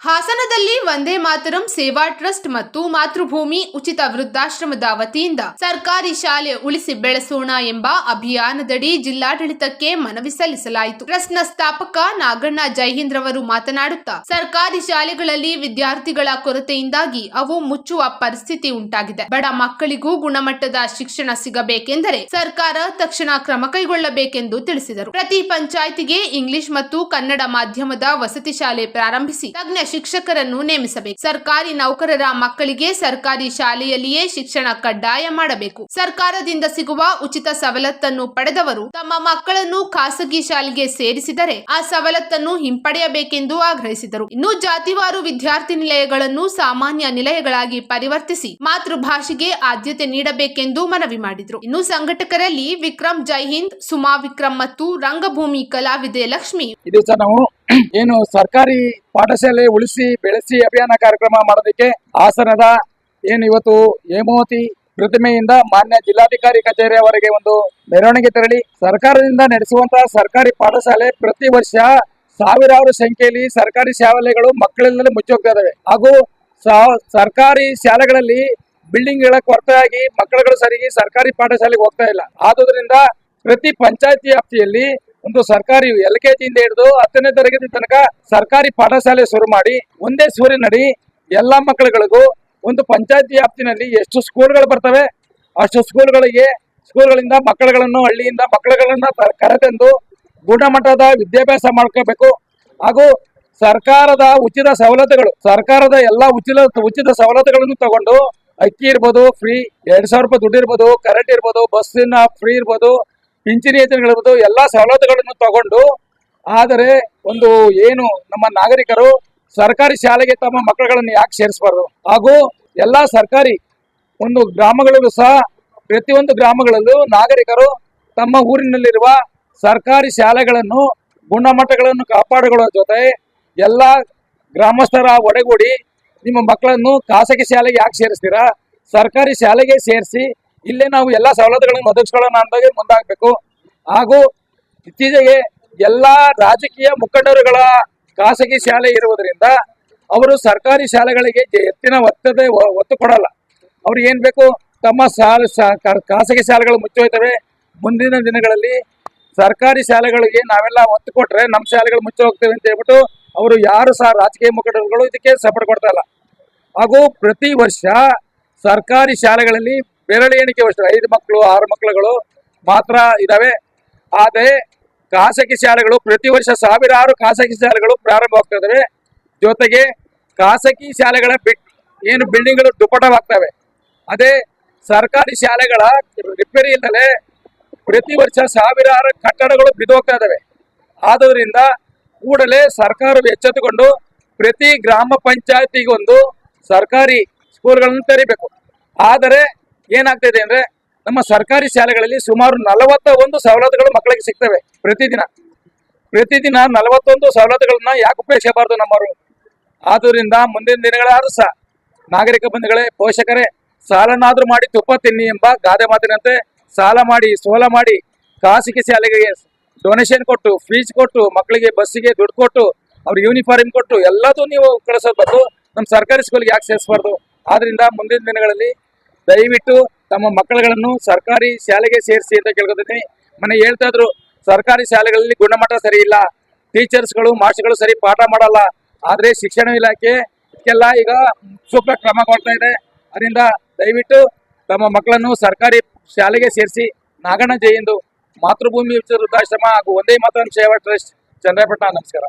ಹಾಸನದಲ್ಲಿ ವಂದೇ ಮಾತರಂ ಸೇವಾ ಟ್ರಸ್ಟ್ ಮತ್ತು ಮಾತೃಭೂಮಿ ಉಚಿತ ವೃದ್ಧಾಶ್ರಮದ ವತಿಯಿಂದ ಸರ್ಕಾರಿ ಶಾಲೆ ಉಳಿಸಿ ಬೆಳೆಸೋಣ ಎಂಬ ಅಭಿಯಾನದಡಿ ಜಿಲ್ಲಾಡಳಿತಕ್ಕೆ ಮನವಿ ಸಲ್ಲಿಸಲಾಯಿತು. ಟ್ರಸ್ಟ್ನ ಸ್ಥಾಪಕ ನಾಗಣ್ಣ ಜೈಹಿಂದ್ ರವರು ಮಾತನಾಡುತ್ತಾ, ಸರ್ಕಾರಿ ಶಾಲೆಗಳಲ್ಲಿ ವಿದ್ಯಾರ್ಥಿಗಳ ಕೊರತೆಯಿಂದಾಗಿ ಅವು ಮುಚ್ಚುವ ಪರಿಸ್ಥಿತಿ ಉಂಟಾಗಿದೆ. ಬಡ ಮಕ್ಕಳಿಗೂ ಗುಣಮಟ್ಟದ ಶಿಕ್ಷಣ ಸಿಗಬೇಕೆಂದರೆ ಸರ್ಕಾರ ತಕ್ಷಣ ಕ್ರಮ ಕೈಗೊಳ್ಳಬೇಕೆಂದು ತಿಳಿಸಿದರು. ಪ್ರತಿ ಪಂಚಾಯಿತಿಗೆ ಇಂಗ್ಲಿಷ್ ಮತ್ತು ಕನ್ನಡ ಮಾಧ್ಯಮದ ವಸತಿ ಶಾಲೆ ಪ್ರಾರಂಭಿಸಿ, ತಜ್ಞ ಶಿಕ್ಷಕರನ್ನು ನೇಮಿಸಬೇಕು. ಸರ್ಕಾರಿ ನೌಕರರ ಮಕ್ಕಳಿಗೆ ಸರ್ಕಾರಿ ಶಾಲೆಯಲ್ಲಿಯೇ ಶಿಕ್ಷಣ ಕಡ್ಡಾಯ ಮಾಡಬೇಕು. ಸರ್ಕಾರದಿಂದ ಸಿಗುವ ಉಚಿತ ಸವಲತ್ತನ್ನು ಪಡೆದವರು ತಮ್ಮ ಮಕ್ಕಳನ್ನು ಖಾಸಗಿ ಶಾಲೆಗೆ ಸೇರಿಸಿದರೆ ಆ ಸವಲತ್ತನ್ನು ಹಿಂಪಡೆಯಬೇಕೆಂದು ಆಗ್ರಹಿಸಿದರು. ಇನ್ನು ಜಾತಿವಾರು ವಿದ್ಯಾರ್ಥಿ ನಿಲಯಗಳನ್ನು ಸಾಮಾನ್ಯ ನಿಲಯಗಳಾಗಿ ಪರಿವರ್ತಿಸಿ ಮಾತೃಭಾಷೆಗೆ ಆದ್ಯತೆ ನೀಡಬೇಕೆಂದು ಮನವಿ ಮಾಡಿದರು. ಇನ್ನು ಸಂಘಟಕರಲ್ಲಿ ವಿಕ್ರಮ್ ಜೈಹಿಂದ್ ಸುಮಾ ವಿಕ್ರಮ್ ಮತ್ತು ರಂಗಭೂಮಿ ಕಲಾವಿದೆ ಲಕ್ಷ್ಮಿ ಏನು ಸರ್ಕಾರಿ ಪಾಠಶಾಲೆ ಉಳಿಸಿ, ಬೆಳೆಸಿ ಅಭಿಯಾನ ಕಾರ್ಯಕ್ರಮ ಮಾಡೋದಕ್ಕೆ ಹಾಸನದ ಏನು ಇವತ್ತು ಹೇಮಾವತಿ ಪ್ರತಿಮೆಯಿಂದ ಮಾನ್ಯ ಜಿಲ್ಲಾಧಿಕಾರಿ ಕಚೇರಿಯವರೆಗೆ ಒಂದು ಮೆರವಣಿಗೆ ತೆರಳಿ, ಸರ್ಕಾರದಿಂದ ನಡೆಸುವಂತಹ ಸರ್ಕಾರಿ ಪಾಠಶಾಲೆ ಪ್ರತಿ ವರ್ಷ ಸಾವಿರಾರು ಸಂಖ್ಯೆಯಲ್ಲಿ ಸರ್ಕಾರಿ ಶಾಲೆಗಳು ಮಕ್ಕಳಿಂದಲೇ ಮುಚ್ಚೋಗ್ತಾ ಇದಾವೆ ಹಾಗೂ ಸರ್ಕಾರಿ ಶಾಲೆಗಳಲ್ಲಿ ಬಿಲ್ಡಿಂಗ್ಗಳ ಕೊರತೆಯಾಗಿ ಮಕ್ಕಳುಗಳು ಸರಿಗೆ ಸರ್ಕಾರಿ ಪಾಠಶಾಲೆಗೆ ಹೋಗ್ತಾ ಇಲ್ಲ. ಆದುದರಿಂದ ಪ್ರತಿ ಪಂಚಾಯತಿ ವ್ಯಾಪ್ತಿಯಲ್ಲಿ ಒಂದು ಸರ್ಕಾರಿ ಎಲ್ ಕೆ ಜಿಯಿಂದ ಹಿಡಿದು ಹತ್ತನೇ ತರಗತಿ ತನಕ ಸರ್ಕಾರಿ ಪಾಠಶಾಲೆ ಶುರು ಮಾಡಿ, ಒಂದೇ ಸೂರಿನಡಿ ಎಲ್ಲಾ ಮಕ್ಕಳುಗಳಿಗೂ ಒಂದು ಪಂಚಾಯತಿ ವ್ಯಾಪ್ತಿನಲ್ಲಿ ಎಷ್ಟು ಸ್ಕೂಲ್ಗಳು ಬರ್ತವೆ, ಅಷ್ಟು ಸ್ಕೂಲ್ಗಳಿಗೆ, ಸ್ಕೂಲ್ಗಳಿಂದ ಮಕ್ಕಳುಗಳನ್ನು, ಹಳ್ಳಿಯಿಂದ ಮಕ್ಕಳುಗಳನ್ನ ಕರೆತಂದು ಗುಣಮಟ್ಟದ ವಿದ್ಯಾಭ್ಯಾಸ ಮಾಡ್ಕೋಬೇಕು. ಹಾಗೂ ಸರ್ಕಾರದ ಉಚಿತ ಸವಲತ್ತುಗಳು, ಸರ್ಕಾರದ ಎಲ್ಲಾ ಉಚಿತ ಉಚಿತ ಸವಲತ್ತುಗಳನ್ನು ತಗೊಂಡು ಅಕ್ಕಿ ಇರ್ಬೋದು ಫ್ರೀ ಎರಡ್ ಸಾವಿರ ರೂಪಾಯಿ ದುಡ್ಡು ಇರ್ಬೋದು ಕರೆಂಟ್ ಇರ್ಬೋದು ಬಸ್ಸಿನ ಫ್ರೀ ಇರ್ಬೋದು ಪಿಂಚಣಿ ಎಲ್ಲಾ ಸವಲತ್ತುಗಳನ್ನು ತಗೊಂಡು, ಆದರೆ ಒಂದು ಏನು ನಮ್ಮ ನಾಗರಿಕರು ಸರ್ಕಾರಿ ಶಾಲೆಗೆ ತಮ್ಮ ಮಕ್ಕಳುಗಳನ್ನು ಯಾಕೆ ಸೇರಿಸಬಾರ್ದು? ಹಾಗೂ ಎಲ್ಲಾ ಸರ್ಕಾರಿ ಒಂದು ಗ್ರಾಮಗಳಲ್ಲೂ ಸಹ, ಪ್ರತಿಯೊಂದು ಗ್ರಾಮಗಳಲ್ಲೂ ನಾಗರಿಕರು ತಮ್ಮ ಊರಿನಲ್ಲಿರುವ ಸರ್ಕಾರಿ ಶಾಲೆಗಳನ್ನು, ಗುಣಮಟ್ಟಗಳನ್ನು ಕಾಪಾಡಿಕೊಳ್ಳುವ ಜೊತೆ ಎಲ್ಲ ಗ್ರಾಮಸ್ಥರ ಒಡೆಗೂಡಿ ನಿಮ್ಮ ಮಕ್ಕಳನ್ನು ಖಾಸಗಿ ಶಾಲೆಗೆ ಯಾಕೆ ಸೇರಿಸ್ತೀರಾ? ಸರ್ಕಾರಿ ಶಾಲೆಗೆ ಸೇರಿಸಿ ಇಲ್ಲೇ ನಾವು ಎಲ್ಲ ಸವಲತ್ತುಗಳನ್ನು ಒದಗಿಸ್ಕೊಳ್ಳೋಣ ಅಂದಾಗೆ ಮುಂದಾಗಬೇಕು. ಹಾಗೂ ಇತ್ತೀಚೆಗೆ ಎಲ್ಲಾ ರಾಜಕೀಯ ಮುಖಂಡರುಗಳ ಖಾಸಗಿ ಶಾಲೆ ಇರುವುದರಿಂದ ಅವರು ಸರ್ಕಾರಿ ಶಾಲೆಗಳಿಗೆ ಎತ್ತಿನ ಒತ್ತದ ಒತ್ತು ಕೊಡಲ್ಲ. ಅವ್ರಿಗೆ ಏನ್ ಬೇಕು? ತಮ್ಮ ಖಾಸಗಿ ಶಾಲೆಗಳು ಮುಚ್ಚೋಯ್ತವೆ. ಮುಂದಿನ ದಿನಗಳಲ್ಲಿ ಸರ್ಕಾರಿ ಶಾಲೆಗಳಿಗೆ ನಾವೆಲ್ಲ ಒತ್ತು ಕೊಟ್ರೆ ನಮ್ಮ ಶಾಲೆಗಳು ಮುಚ್ಚಿ ಹೋಗ್ತೇವೆ ಅಂತ ಹೇಳ್ಬಿಟ್ಟು ಅವರು ಯಾರು ಸಹ ರಾಜಕೀಯ ಮುಖಂಡರುಗಳು ಇದಕ್ಕೆ ಸಪೋರ್ಟ್ ಕೊಡ್ತಾ ಇಲ್ಲ. ಹಾಗೂ ಪ್ರತಿ ವರ್ಷ ಸರ್ಕಾರಿ ಶಾಲೆಗಳಲ್ಲಿ ಬೆರಳು ಎಣಿಕೆ ವರ್ಷ, ಐದು ಮಕ್ಕಳು, ಆರು ಮಕ್ಕಳುಗಳು ಮಾತ್ರ ಇದಾವೆ. ಆದರೆ ಖಾಸಗಿ ಶಾಲೆಗಳು ಪ್ರತಿ ವರ್ಷ ಸಾವಿರಾರು ಖಾಸಗಿ ಶಾಲೆಗಳು ಪ್ರಾರಂಭವಾಗ್ತದೆ ಜೊತೆಗೆ ಖಾಸಗಿ ಶಾಲೆಗಳ ಬಿಟ್, ಏನು ಬಿಲ್ಡಿಂಗ್ಗಳು ದುಪ್ಪಟವಾಗ್ತವೆ. ಅದೇ ಸರ್ಕಾರಿ ಶಾಲೆಗಳ ರಿಪೇರಿ ಇಲ್ಲದೆ ಪ್ರತಿ ವರ್ಷ ಸಾವಿರಾರು ಕಟ್ಟಡಗಳು ಬಿದ್ದೋಗ್ತಾ ಇದ್ದಾವೆ ಆದ್ದರಿಂದ ಕೂಡಲೇ ಸರ್ಕಾರವು ಎಚ್ಚೆತ್ತುಕೊಂಡು ಪ್ರತಿ ಗ್ರಾಮ ಪಂಚಾಯತಿಗೊಂದು ಸರ್ಕಾರಿ ಸ್ಕೂಲ್ಗಳನ್ನು ತೆರಿಬೇಕು. ಆದರೆ ಏನಾಗ್ತಿದೆ ಅಂದ್ರೆ ನಮ್ಮ ಸರ್ಕಾರಿ ಶಾಲೆಗಳಲ್ಲಿ ಸುಮಾರು ನಲವತ್ತ ಒಂದು ಸವಲತ್ತುಗಳು ಮಕ್ಕಳಿಗೆ ಸಿಗ್ತವೆ ಪ್ರತಿದಿನ. ಪ್ರತಿದಿನ ನಲವತ್ತೊಂದು ಸವಲತ್ತುಗಳನ್ನ ಯಾಕೆ ಉಪಯೋಗಿಸಬಾರ್ದು ನಮ್ಮವರು? ಆದ್ದರಿಂದ ಮುಂದಿನ ದಿನಗಳಾದ್ರೂ ಸಹ ನಾಗರಿಕ ಬಂಧುಗಳೇ, ಪೋಷಕರೇ, ಸಾಲನಾದ್ರೂ ಮಾಡಿ ತುಪ್ಪ ತಿನ್ನಿ ಎಂಬ ಗಾದೆ ಮಾತಿನಂತೆ ಸಾಲ ಮಾಡಿ, ಸೋಲ ಮಾಡಿ ಖಾಸಗಿ ಶಾಲೆಗೆ ಡೊನೇಷನ್ ಕೊಟ್ಟು ಫೀಸ್ ಕೊಟ್ಟು, ಮಕ್ಕಳಿಗೆ ಬಸ್ಸಿಗೆ ದುಡ್ಡು ಕೊಟ್ಟು ಅವ್ರ ಯೂನಿಫಾರ್ಮ್ ಕೊಟ್ಟು ಎಲ್ಲದೂ ನೀವು ಕಳಿಸೋದು ಬಂದು ನಮ್ಮ ಸರ್ಕಾರಿ ಸ್ಕೂಲ್ಗೆ ಯಾಕೆ ಸೇರಿಸಬಾರ್ದು? ಆದ್ರಿಂದ ಮುಂದಿನ ದಿನಗಳಲ್ಲಿ ದಯವಿಟ್ಟು ತಮ್ಮ ಮಕ್ಕಳುಗಳನ್ನು ಸರ್ಕಾರಿ ಶಾಲೆಗೆ ಸೇರಿಸಿ ಅಂತ ಕೇಳ್ಕೊತೀನಿ ಮನೆ ಹೇಳ್ತಾ ಇದ್ರು, ಸರ್ಕಾರಿ ಶಾಲೆಗಳಲ್ಲಿ ಗುಣಮಟ್ಟ ಸರಿ ಇಲ್ಲ ಟೀಚರ್ಸ್ಗಳು, ಮಾಸ್ಟರ್ಗಳು ಸರಿ ಪಾಠ ಮಾಡಲ್ಲ, ಆದ್ರೆ ಶಿಕ್ಷಣ ಇಲಾಖೆ ಇದಕ್ಕೆಲ್ಲ ಈಗ ಸೂಕ್ತ ಕ್ರಮ ಕೊಡ್ತಾ ಇದೆ. ಅದರಿಂದ ದಯವಿಟ್ಟು ತಮ್ಮ ಮಕ್ಕಳನ್ನು ಸರ್ಕಾರಿ ಶಾಲೆಗೆ ಸೇರಿಸಿ, ನಾಗಣ್ಣ ಜಯಂದು ಮಾತೃಭೂಮಿ ವೃದ್ಧಾಶ್ರಮ ಹಾಗೂ ಒಂದೇ ಮಾತರಂ ಸೇವಾ ಟ್ರಸ್ಟ್, ಚಂದ್ರಪಟ್ಟಣ, ನಮಸ್ಕಾರ.